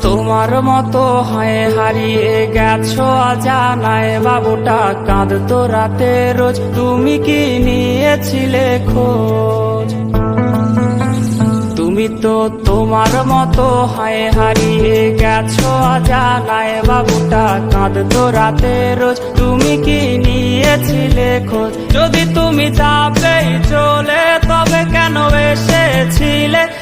তোমার মতো হয়ে হারিয়ে গেছো অজানায়। বাবুটা কাঁদতো রাতে রোজ। তুমি কি নিয়েছিলে খোঁজ? তুমি তো তোমার মতো হয়ে হারিয়ে গেছো অজানায়। বাবুটা কাঁদতো রাতে রোজ। তুমি কি নিয়েছিলে খোঁজ? যদি তুমি যাবেই চলে, তবে কেন এসেছিলে?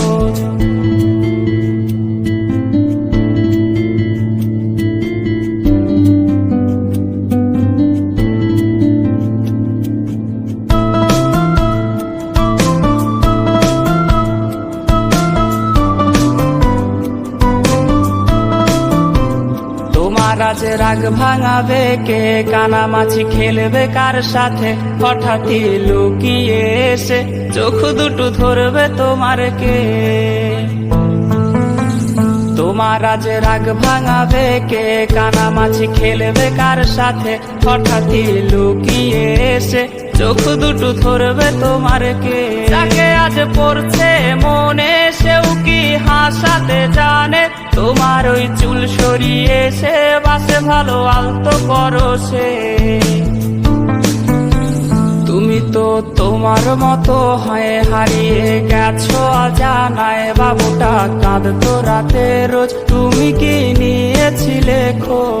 আজ রাগ ভাঙাবে কে? কানামাছি খেলবে কার সাথে? হঠাৎই লুকিয়ে এসে চোখ দুটো ধরবে তোমার কে? তোমার আজ রাগ ভাঙাবে কে? কানামাছি খেলবে কার সাথে? হঠাৎই লুকিয়ে এসে চোখ দুটো ধরবে তোমার কে? তাকে আজ পড়ছে মনে সেও কি হাসাতে জানে? তোমার ওই চুল সরিয়ে সে বাসে ভালো আলতো করো সে তুমি তো তোমার মতো হয়ে হারিয়ে গেছো জানায় বাবুটা কাঁদতো রাতে রোজ। তুমি কি নিয়েছিলে খোঁজ?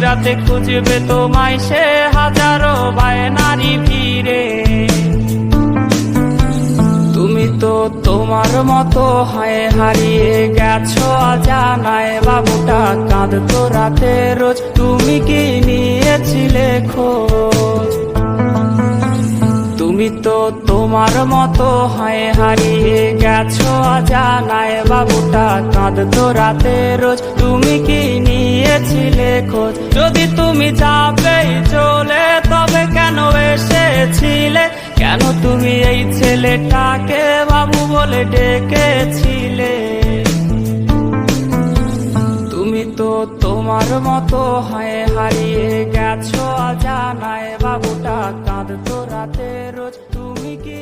আখিরাতে খুঁজবে তোমায় সে হাজারো বায়নারি ভিড়ে। তুমি তো তোমার মতো হয়ে হারিয়ে গেছো অজানায়। বাবুটা কাঁদতো রাতে রোজ। তুমি কি নিয়েছিলে খোঁজ? তুমি তো তোমার মতো হয়ে হারিয়ে গেছো অজানায়। বাবুটা কাঁদতো রাতে রোজ। তুমি কি নিয়েছিলে খোঁজ। যদি তুমি যাবেই চলে, তবে কেন এসেছিলে? কেন তুমি এই ছেলেটাকে বাবু বলে ডেকেছিলে? তুমি তো তোমার মতো হয়ে হারিয়ে গেছো জানায় বাবুটা কাঁদতো রাতে রোজ। তুমি কি